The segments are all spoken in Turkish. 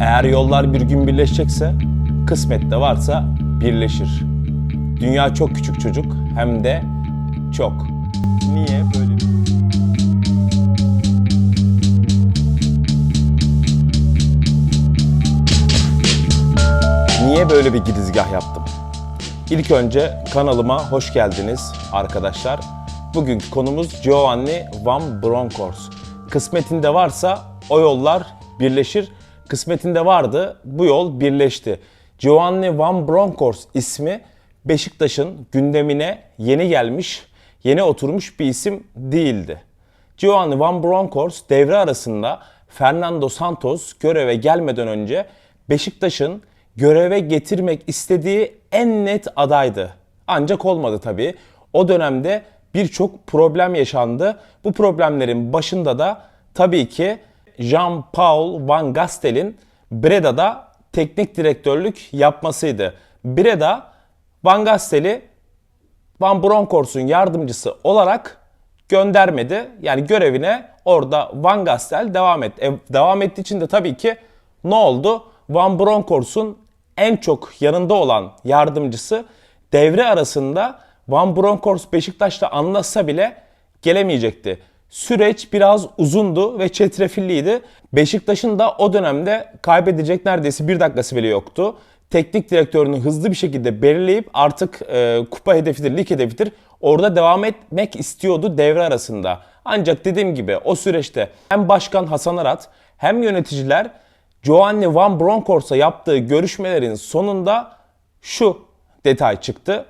Eğer yollar bir gün birleşecekse, kısmette varsa birleşir. Dünya çok küçük çocuk, hem de çok. Niye böyle bir... Niye böyle bir girizgah yaptım? İlk önce kanalıma hoş geldiniz arkadaşlar. Bugünkü konumuz Giovanni Van Bronckhorst. Kısmetinde varsa o yollar birleşir. Kısmetinde vardı, bu yol birleşti. Giovanni Van Bronckhorst ismi Beşiktaş'ın gündemine yeni gelmiş, yeni oturmuş bir isim değildi. Giovanni Van Bronckhorst devre arasında Fernando Santos göreve gelmeden önce Beşiktaş'ın göreve getirmek istediği en net adaydı. Ancak olmadı tabii. O dönemde birçok problem yaşandı. Bu problemlerin başında da tabii ki Jean-Paul Van Gastel'in Breda'da teknik direktörlük yapmasıydı. Breda Van Gastel'i Van Bronckhorst'un yardımcısı olarak göndermedi. Yani görevine orada Van Gastel devam etti. E, devam ettiği için de tabii ki ne oldu? Van Bronckhorst'un en çok yanında olan yardımcısı devre arasında Van Bronckhorst Beşiktaş'ta anlaşsa bile gelemeyecekti. Süreç biraz uzundu ve çetrefilliydi. Beşiktaş'ın da o dönemde kaybedecek neredeyse bir dakikası bile yoktu. Teknik direktörünü hızlı bir şekilde belirleyip artık e, kupa hedefidir, lig hedefidir. Orada devam etmek istiyordu devre arasında. Ancak dediğim gibi o süreçte hem Başkan Hasan Arat hem yöneticiler Giovanni Van Bronckhorst'a yaptığı görüşmelerin sonunda şu detay çıktı.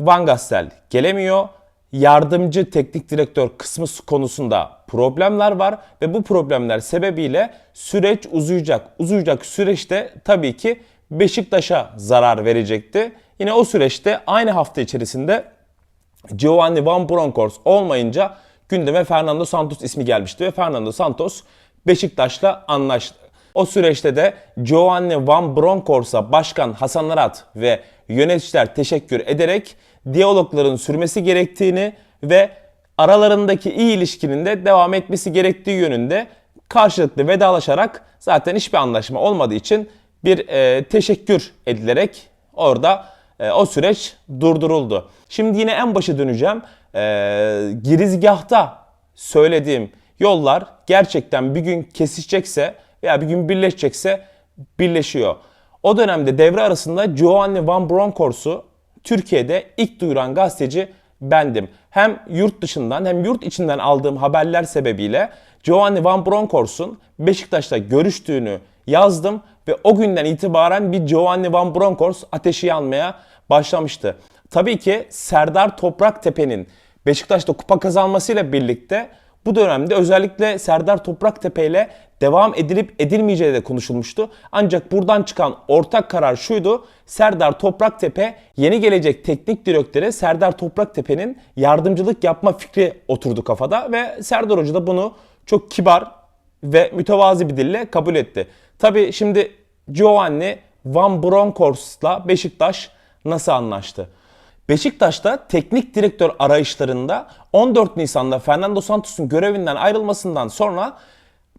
Van Gastel gelemiyor. Yardımcı teknik direktör kısmı konusunda problemler var ve bu problemler sebebiyle süreç uzayacak. Uzayacak süreçte tabii ki Beşiktaş'a zarar verecekti. Yine o süreçte aynı hafta içerisinde Giovanni Van Bronckhorst olmayınca gündeme Fernando Santos ismi gelmişti ve Fernando Santos Beşiktaş'la anlaştı. O süreçte de Giovanni Van Bronckhorst'a Başkan Hasan Arat ve yöneticiler teşekkür ederek diyalogların sürmesi gerektiğini ve aralarındaki iyi ilişkinin de devam etmesi gerektiği yönünde karşılıklı vedalaşarak zaten hiçbir anlaşma olmadığı için bir e, teşekkür edilerek orada e, o süreç durduruldu. Şimdi yine en başa döneceğim. E, girizgahta söylediğim yollar gerçekten bir gün kesişecekse veya bir gün birleşecekse birleşiyor. O dönemde devre arasında Giovanni Van Bronckhorst'u Türkiye'de ilk duyuran gazeteci bendim. Hem yurt dışından hem yurt içinden aldığım haberler sebebiyle Giovanni Van Bronckhorst'un Beşiktaş'ta görüştüğünü yazdım ve o günden itibaren bir Giovanni Van Bronckhorst ateşi yanmaya başlamıştı. Tabii ki Serdar Topraktepe'nin Beşiktaş'ta kupa kazanmasıyla birlikte bu dönemde özellikle Serdar Topraktepe ile devam edilip edilmeyeceği de konuşulmuştu. Ancak buradan çıkan ortak karar şuydu. Serdar Topraktepe yeni gelecek teknik direktöre Serdar Topraktepe'nin yardımcılık yapma fikri oturdu kafada ve Serdar Hoca da bunu çok kibar ve mütevazi bir dille kabul etti. Tabi şimdi Giovanni Van Bronckhorst'la Beşiktaş nasıl anlaştı? Beşiktaş'ta teknik direktör arayışlarında 14 Nisan'da Fernando Santos'un görevinden ayrılmasından sonra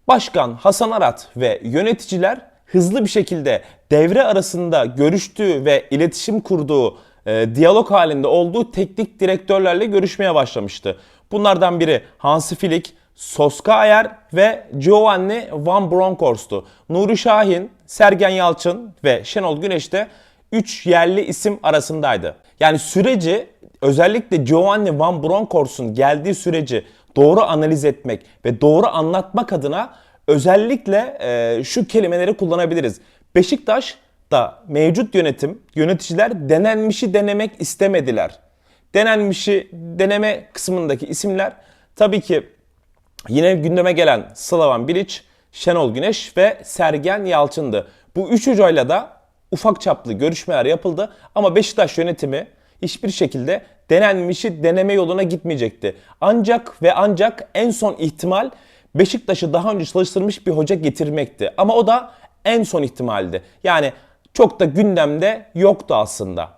Başkan Hasan Arat ve yöneticiler hızlı bir şekilde devre arasında görüştüğü ve iletişim kurduğu, e, diyalog halinde olduğu teknik direktörlerle görüşmeye başlamıştı. Bunlardan biri Hansi Flick, Soskayer ve Giovanni Van Bronckhorst'tu. Nuri Şahin, Sergen Yalçın ve Şenol Güneş de 3 yerli isim arasındaydı. Yani süreci özellikle Giovanni Van Bronckhorst'un geldiği süreci doğru analiz etmek ve doğru anlatmak adına özellikle e, şu kelimeleri kullanabiliriz. Beşiktaş da mevcut yönetim, yöneticiler denenmişi denemek istemediler. Denenmişi deneme kısmındaki isimler tabii ki yine gündeme gelen Slavan Bilic, Şenol Güneş ve Sergen Yalçın'dı. Bu üç hocayla da ufak çaplı görüşmeler yapıldı ama Beşiktaş yönetimi hiçbir şekilde denenmişi deneme yoluna gitmeyecekti. Ancak ve ancak en son ihtimal Beşiktaş'ı daha önce çalıştırmış bir hoca getirmekti. Ama o da en son ihtimaldi. Yani çok da gündemde yoktu aslında.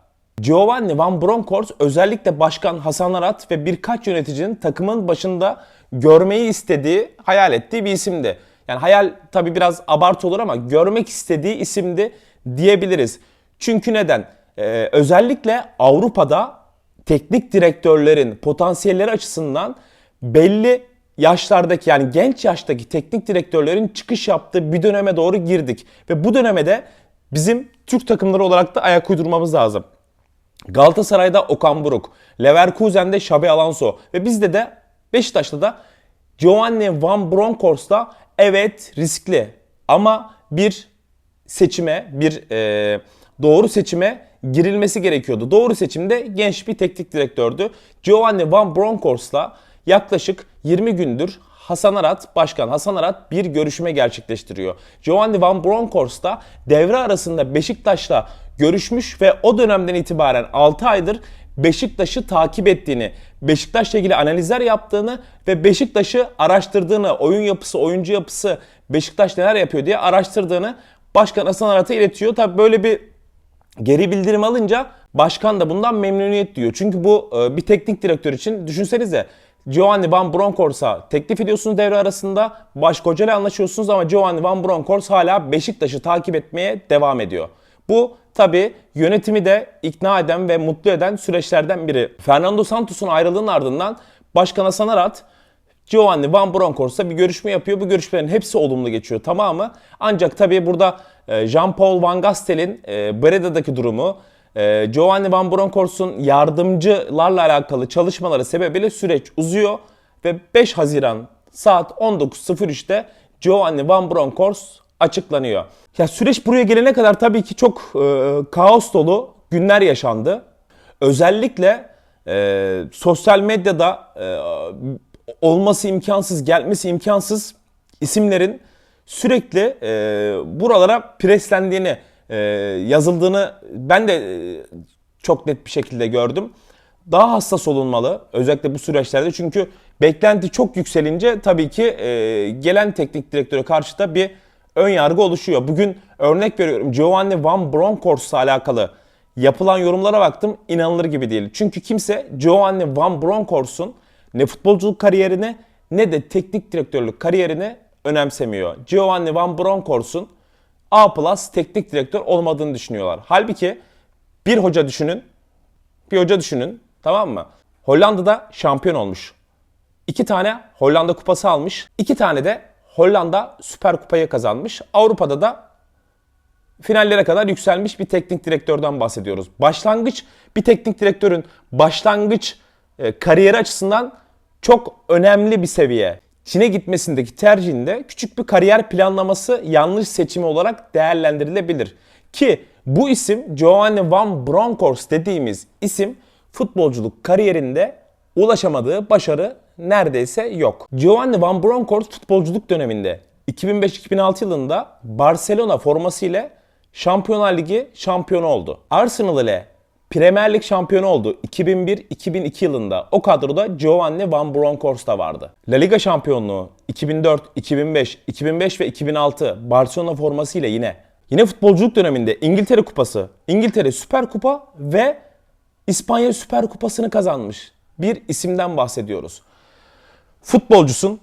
Giovanni Van Bronckhorst özellikle Başkan Hasan Arat ve birkaç yöneticinin takımın başında görmeyi istediği, hayal ettiği bir isimdi. Yani hayal tabi biraz abartı olur ama görmek istediği isimdi diyebiliriz. Çünkü neden? Ee, özellikle Avrupa'da teknik direktörlerin potansiyelleri açısından belli yaşlardaki yani genç yaştaki teknik direktörlerin çıkış yaptığı bir döneme doğru girdik. Ve bu döneme de bizim Türk takımları olarak da ayak uydurmamız lazım. Galatasaray'da Okan Buruk, Leverkusen'de Xabi Alonso ve bizde de Beşiktaş'ta da Giovanni Van Bronckhorst'ta evet riskli ama bir seçime, bir e, doğru seçime girilmesi gerekiyordu. Doğru seçimde genç bir teknik direktördü. Giovanni Van Bronckhorst'la yaklaşık 20 gündür Hasan Arat, Başkan Hasan Arat bir görüşme gerçekleştiriyor. Giovanni Van Bronckhorst da devre arasında Beşiktaş'la görüşmüş ve o dönemden itibaren 6 aydır Beşiktaş'ı takip ettiğini, Beşiktaş'la ilgili analizler yaptığını ve Beşiktaş'ı araştırdığını, oyun yapısı, oyuncu yapısı, Beşiktaş neler yapıyor diye araştırdığını Başkan Hasan Arat'a iletiyor. Tabi böyle bir geri bildirim alınca başkan da bundan memnuniyet diyor. Çünkü bu e, bir teknik direktör için düşünsenize Giovanni Van Bronckhorst'a teklif ediyorsunuz devre arasında. Baş kocayla anlaşıyorsunuz ama Giovanni Van Bronckhorst hala Beşiktaş'ı takip etmeye devam ediyor. Bu tabi yönetimi de ikna eden ve mutlu eden süreçlerden biri. Fernando Santos'un ayrılığının ardından Başkan Hasan Arat Giovanni Van Bronckhorst'la bir görüşme yapıyor. Bu görüşmelerin hepsi olumlu geçiyor tamamı. Ancak tabii burada Jean-Paul Van Gastel'in e, Breda'daki durumu, e, Giovanni Van Bronckhorst'un yardımcılarla alakalı çalışmaları sebebiyle süreç uzuyor ve 5 Haziran saat 19.03'te Giovanni Van Bronckhorst açıklanıyor. Ya süreç buraya gelene kadar tabii ki çok e, kaos dolu günler yaşandı. Özellikle e, sosyal medyada e, olması imkansız, gelmesi imkansız isimlerin sürekli e, buralara preslendiğini, e, yazıldığını ben de e, çok net bir şekilde gördüm. Daha hassas olunmalı özellikle bu süreçlerde çünkü beklenti çok yükselince tabii ki e, gelen teknik direktöre karşı da bir ön yargı oluşuyor. Bugün örnek veriyorum Giovanni Van Bronckhorst'la alakalı yapılan yorumlara baktım inanılır gibi değil. Çünkü kimse Giovanni Van Bronckhorst'un ne futbolculuk kariyerini ne de teknik direktörlük kariyerini önemsemiyor. Giovanni Van Bronckhorst'un A plus teknik direktör olmadığını düşünüyorlar. Halbuki bir hoca düşünün, bir hoca düşünün tamam mı? Hollanda'da şampiyon olmuş. İki tane Hollanda kupası almış. iki tane de Hollanda Süper Kupayı kazanmış. Avrupa'da da finallere kadar yükselmiş bir teknik direktörden bahsediyoruz. Başlangıç bir teknik direktörün başlangıç e, kariyeri açısından çok önemli bir seviye. Çin'e gitmesindeki tercihinde küçük bir kariyer planlaması yanlış seçimi olarak değerlendirilebilir. Ki bu isim Giovanni Van Bronckhorst dediğimiz isim futbolculuk kariyerinde ulaşamadığı başarı neredeyse yok. Giovanni Van Bronckhorst futbolculuk döneminde 2005-2006 yılında Barcelona forması ile Şampiyonlar Ligi şampiyonu oldu. Arsenal ile Premier Lig şampiyonu oldu 2001-2002 yılında. O kadroda Giovanni Van Bronckhorst da vardı. La Liga şampiyonluğu 2004, 2005, 2005 ve 2006 Barcelona formasıyla yine. Yine futbolculuk döneminde İngiltere Kupası, İngiltere Süper Kupa ve İspanya Süper Kupası'nı kazanmış bir isimden bahsediyoruz. Futbolcusun,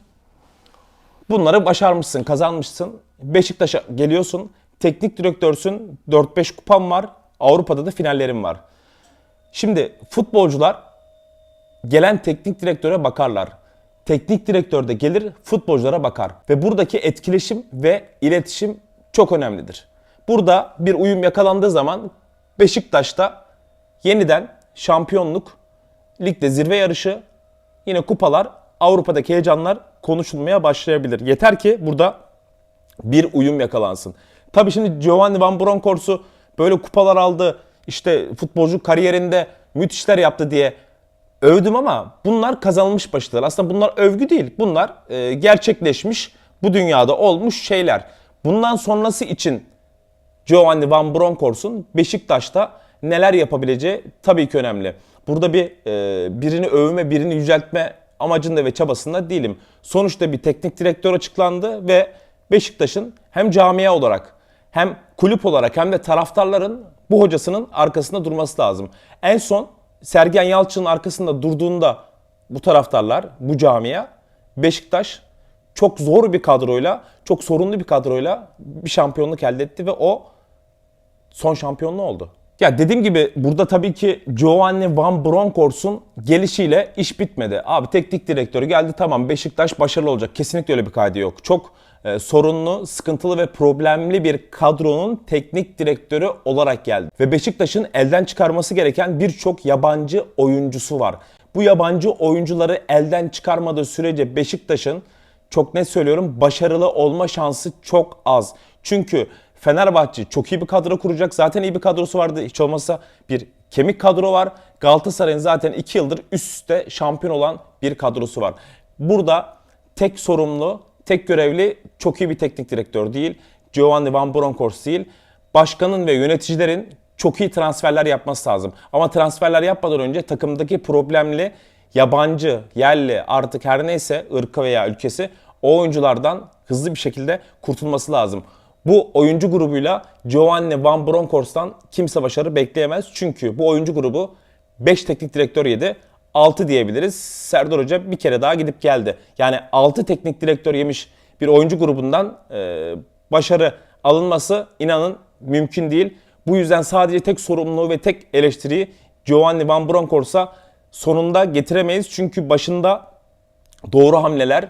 bunları başarmışsın, kazanmışsın. Beşiktaş'a geliyorsun, teknik direktörsün, 4-5 kupan var, Avrupa'da da finallerim var. Şimdi futbolcular gelen teknik direktöre bakarlar. Teknik direktör de gelir futbolculara bakar. Ve buradaki etkileşim ve iletişim çok önemlidir. Burada bir uyum yakalandığı zaman Beşiktaş'ta yeniden şampiyonluk, ligde zirve yarışı, yine kupalar, Avrupa'daki heyecanlar konuşulmaya başlayabilir. Yeter ki burada bir uyum yakalansın. Tabii şimdi Giovanni Van Bronckhorst'u böyle kupalar aldı, işte futbolcu kariyerinde müthişler yaptı diye övdüm ama bunlar kazanılmış başarılar. Aslında bunlar övgü değil. Bunlar e, gerçekleşmiş, bu dünyada olmuş şeyler. Bundan sonrası için Giovanni Van Bronckhorst'un Beşiktaş'ta neler yapabileceği tabii ki önemli. Burada bir e, birini övme, birini yüceltme amacında ve çabasında değilim. Sonuçta bir teknik direktör açıklandı ve Beşiktaş'ın hem camia olarak hem kulüp olarak hem de taraftarların bu hocasının arkasında durması lazım. En son Sergen Yalçın'ın arkasında durduğunda bu taraftarlar, bu camia Beşiktaş çok zor bir kadroyla, çok sorunlu bir kadroyla bir şampiyonluk elde etti ve o son şampiyonluğu oldu. Ya dediğim gibi burada tabii ki Giovanni Van Bronckhorst'un gelişiyle iş bitmedi. Abi teknik direktörü geldi tamam Beşiktaş başarılı olacak. Kesinlikle öyle bir kaydı yok. Çok e, sorunlu, sıkıntılı ve problemli bir kadronun teknik direktörü olarak geldi. Ve Beşiktaş'ın elden çıkarması gereken birçok yabancı oyuncusu var. Bu yabancı oyuncuları elden çıkarmadığı sürece Beşiktaş'ın çok net söylüyorum başarılı olma şansı çok az. Çünkü Fenerbahçe çok iyi bir kadro kuracak. Zaten iyi bir kadrosu vardı. Hiç olmazsa bir kemik kadro var. Galatasaray'ın zaten 2 yıldır üst üste şampiyon olan bir kadrosu var. Burada tek sorumlu, tek görevli çok iyi bir teknik direktör değil. Giovanni Van Bronckhorst değil. Başkanın ve yöneticilerin çok iyi transferler yapması lazım. Ama transferler yapmadan önce takımdaki problemli yabancı, yerli artık her neyse ırkı veya ülkesi o oyunculardan hızlı bir şekilde kurtulması lazım. Bu oyuncu grubuyla Giovanni Van Bronckhorst'tan kimse başarı bekleyemez. Çünkü bu oyuncu grubu 5 teknik direktör yedi. 6 diyebiliriz. Serdar Hoca bir kere daha gidip geldi. Yani 6 teknik direktör yemiş bir oyuncu grubundan e, başarı alınması inanın mümkün değil. Bu yüzden sadece tek sorumluluğu ve tek eleştiriyi Giovanni Van Bronckhorst'a sonunda getiremeyiz. Çünkü başında doğru hamleler,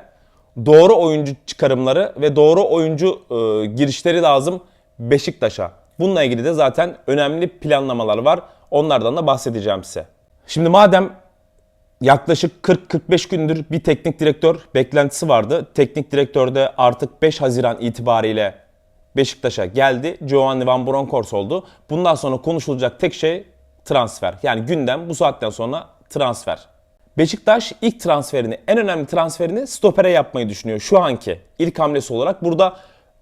doğru oyuncu çıkarımları ve doğru oyuncu e, girişleri lazım Beşiktaş'a. Bununla ilgili de zaten önemli planlamalar var. Onlardan da bahsedeceğim size. Şimdi madem yaklaşık 40-45 gündür bir teknik direktör beklentisi vardı. Teknik direktör de artık 5 Haziran itibariyle Beşiktaş'a geldi. Giovanni Van Bronckhorst oldu. Bundan sonra konuşulacak tek şey transfer. Yani gündem bu saatten sonra transfer. Beşiktaş ilk transferini, en önemli transferini stopere yapmayı düşünüyor şu anki ilk hamlesi olarak. Burada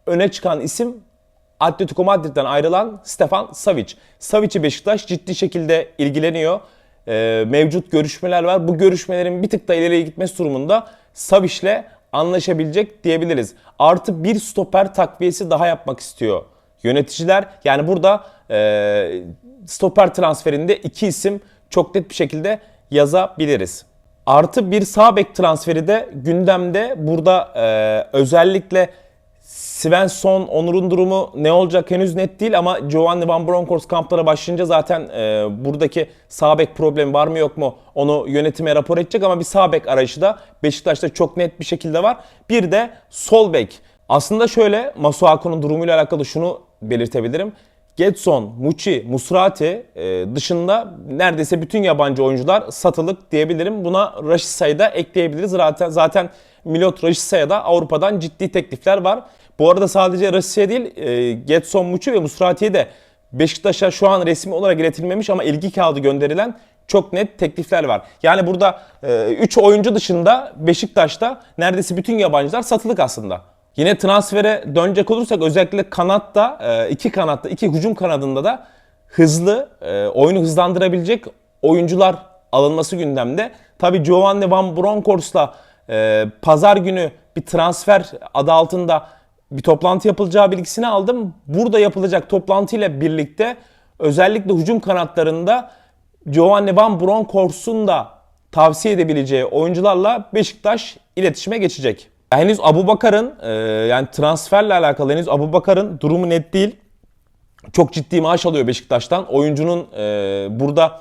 öne çıkan isim Atletico Madrid'den ayrılan Stefan Savic. Savic'i Beşiktaş ciddi şekilde ilgileniyor. Ee, mevcut görüşmeler var. Bu görüşmelerin bir tık da ileriye gitmesi durumunda Savic'le anlaşabilecek diyebiliriz. Artı bir stoper takviyesi daha yapmak istiyor yöneticiler. Yani burada e, stoper transferinde iki isim çok net bir şekilde yazabiliriz. Artı bir sağ bek transferi de gündemde. Burada e, özellikle Svensson, Onur'un durumu ne olacak henüz net değil ama Giovanni Van Bronckhorst kamplara başlayınca zaten e, buradaki sağ bek problemi var mı yok mu onu yönetime rapor edecek ama bir sağ bek arayışı da Beşiktaş'ta çok net bir şekilde var. Bir de sol bek. Aslında şöyle Masuaku'nun durumuyla alakalı şunu belirtebilirim. Getson, Muçi, Musrati e, dışında neredeyse bütün yabancı oyuncular satılık diyebilirim. Buna Raşisa'yı da ekleyebiliriz. Zaten zaten Milot Raşisa'ya da Avrupa'dan ciddi teklifler var. Bu arada sadece Raşisa'ya değil e, Getson, Muçi ve Musrati'ye de Beşiktaş'a şu an resmi olarak iletilmemiş ama ilgi kağıdı gönderilen çok net teklifler var. Yani burada 3 oyuncu dışında Beşiktaş'ta neredeyse bütün yabancılar satılık aslında. Yine transfere dönecek olursak özellikle kanatta, e, iki kanatta, iki hücum kanadında da hızlı, e, oyunu hızlandırabilecek oyuncular alınması gündemde. Tabi Giovanni Van Bronckhorst'la e, pazar günü bir transfer adı altında bir toplantı yapılacağı bilgisini aldım. Burada yapılacak toplantıyla birlikte özellikle hücum kanatlarında Giovanni Van Bronckhorst'un da tavsiye edebileceği oyuncularla Beşiktaş iletişime geçecek. Henüz Abu Bakar'ın e, yani transferle alakalı henüz Abu Bakar'ın durumu net değil. Çok ciddi maaş alıyor Beşiktaş'tan. Oyuncunun e, burada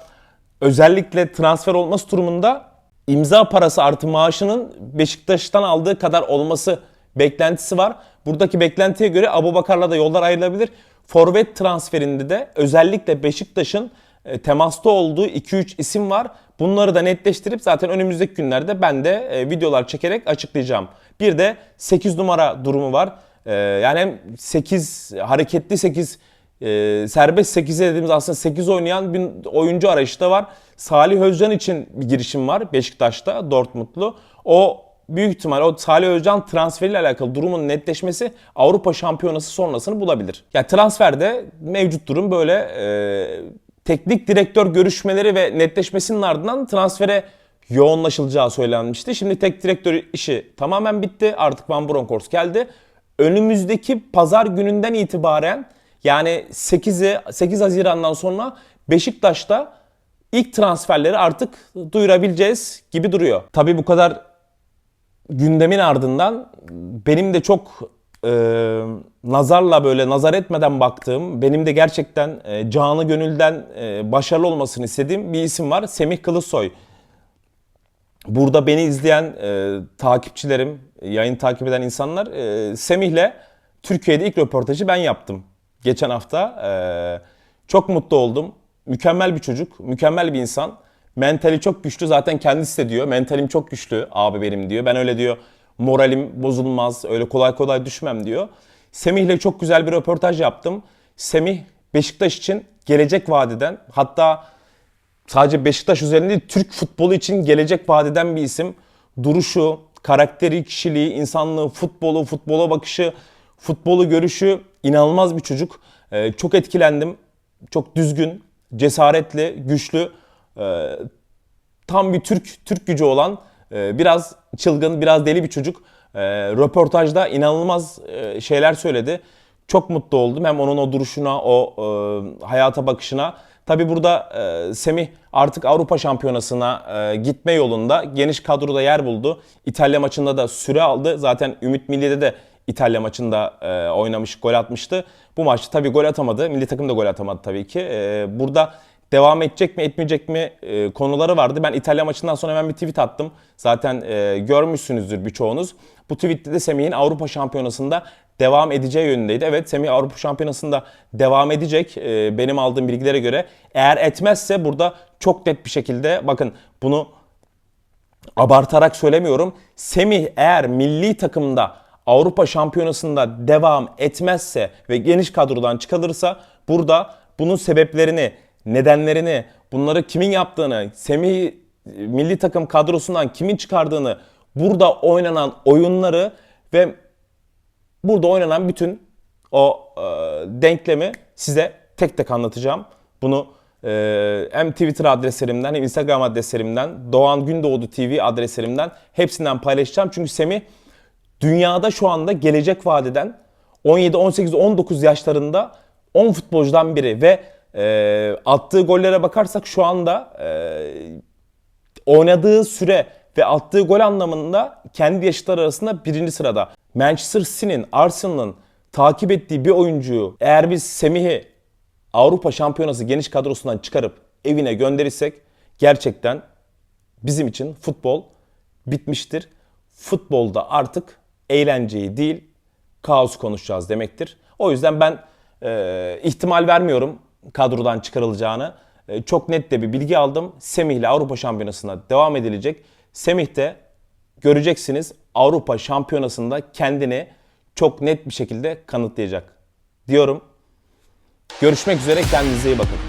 özellikle transfer olması durumunda imza parası artı maaşının Beşiktaş'tan aldığı kadar olması beklentisi var. Buradaki beklentiye göre Abu Bakar'la da yollar ayrılabilir. Forvet transferinde de özellikle Beşiktaş'ın e, temasta olduğu 2-3 isim var. Bunları da netleştirip zaten önümüzdeki günlerde ben de e, videolar çekerek açıklayacağım. Bir de 8 numara durumu var. E, yani hem 8 hareketli 8 serbest 8'e dediğimiz aslında 8 oynayan bir oyuncu arayışı da var. Salih Özcan için bir girişim var Beşiktaş'ta Dortmundlu. O büyük ihtimal o Salih Özcan transferiyle alakalı durumun netleşmesi Avrupa Şampiyonası sonrasını bulabilir. Ya transferde mevcut durum böyle e, teknik direktör görüşmeleri ve netleşmesinin ardından transfere yoğunlaşılacağı söylenmişti. Şimdi tek direktör işi tamamen bitti. Artık Van Bronckhorst geldi. Önümüzdeki pazar gününden itibaren yani 8'i 8 Haziran'dan sonra Beşiktaş'ta ilk transferleri artık duyurabileceğiz gibi duruyor. Tabii bu kadar gündemin ardından benim de çok e, nazarla böyle nazar etmeden baktığım, benim de gerçekten e, canı gönülden e, başarılı olmasını istediğim bir isim var. Semih Kılıçsoy. Burada beni izleyen e, takipçilerim, yayın takip eden insanlar e, Semih'le Türkiye'de ilk röportajı ben yaptım. Geçen hafta. E, çok mutlu oldum. Mükemmel bir çocuk, mükemmel bir insan. Mentali çok güçlü zaten kendisi de diyor. Mentalim çok güçlü abi benim diyor. Ben öyle diyor moralim bozulmaz, öyle kolay kolay düşmem diyor. Semih'le çok güzel bir röportaj yaptım. Semih Beşiktaş için gelecek vadeden hatta sadece Beşiktaş üzerinde değil Türk futbolu için gelecek vadeden bir isim. Duruşu, karakteri, kişiliği, insanlığı, futbolu, futbola bakışı, futbolu görüşü inanılmaz bir çocuk. Ee, çok etkilendim. Çok düzgün, cesaretli, güçlü, e, tam bir Türk Türk gücü olan e, biraz çılgın, biraz deli bir çocuk. E, röportajda inanılmaz e, şeyler söyledi. Çok mutlu oldum hem onun o duruşuna, o e, hayata bakışına. Tabi burada e, Semih artık Avrupa Şampiyonası'na gitme yolunda geniş kadroda yer buldu. İtalya maçında da süre aldı. Zaten Ümit Milli'de de İtalya maçında e, oynamış, gol atmıştı. Bu maçta tabii gol atamadı. Milli takım da gol atamadı tabii ki. E, burada devam edecek mi etmeyecek mi e, konuları vardı. Ben İtalya maçından sonra hemen bir tweet attım. Zaten e, görmüşsünüzdür birçoğunuz. Bu tweette de Semih'in Avrupa Şampiyonası'nda devam edeceği yönündeydi. Evet Semih Avrupa Şampiyonası'nda devam edecek e, benim aldığım bilgilere göre. Eğer etmezse burada çok net bir şekilde bakın bunu abartarak söylemiyorum. Semih eğer milli takımda Avrupa Şampiyonası'nda devam etmezse ve geniş kadrodan çıkarılırsa burada bunun sebeplerini, nedenlerini, bunları kimin yaptığını, Semih milli takım kadrosundan kimin çıkardığını, burada oynanan oyunları ve burada oynanan bütün o e, denklemi size tek tek anlatacağım. Bunu e, hem Twitter adreslerimden hem Instagram adreslerimden, Doğan Gündoğdu TV adreslerimden hepsinden paylaşacağım. Çünkü Semih dünyada şu anda gelecek vadeden 17, 18, 19 yaşlarında 10 futbolcudan biri ve e, attığı gollere bakarsak şu anda e, oynadığı süre ve attığı gol anlamında kendi yaşıtlar arasında birinci sırada. Manchester City'nin, Arsenal'ın takip ettiği bir oyuncuyu eğer biz Semih'i Avrupa Şampiyonası geniş kadrosundan çıkarıp evine gönderirsek gerçekten bizim için futbol bitmiştir. Futbolda artık eğlenceyi değil kaos konuşacağız demektir. O yüzden ben e, ihtimal vermiyorum kadrodan çıkarılacağını. E, çok net de bir bilgi aldım. Semih ile Avrupa Şampiyonası'na devam edilecek. Semih de göreceksiniz Avrupa Şampiyonası'nda kendini çok net bir şekilde kanıtlayacak diyorum. Görüşmek üzere kendinize iyi bakın.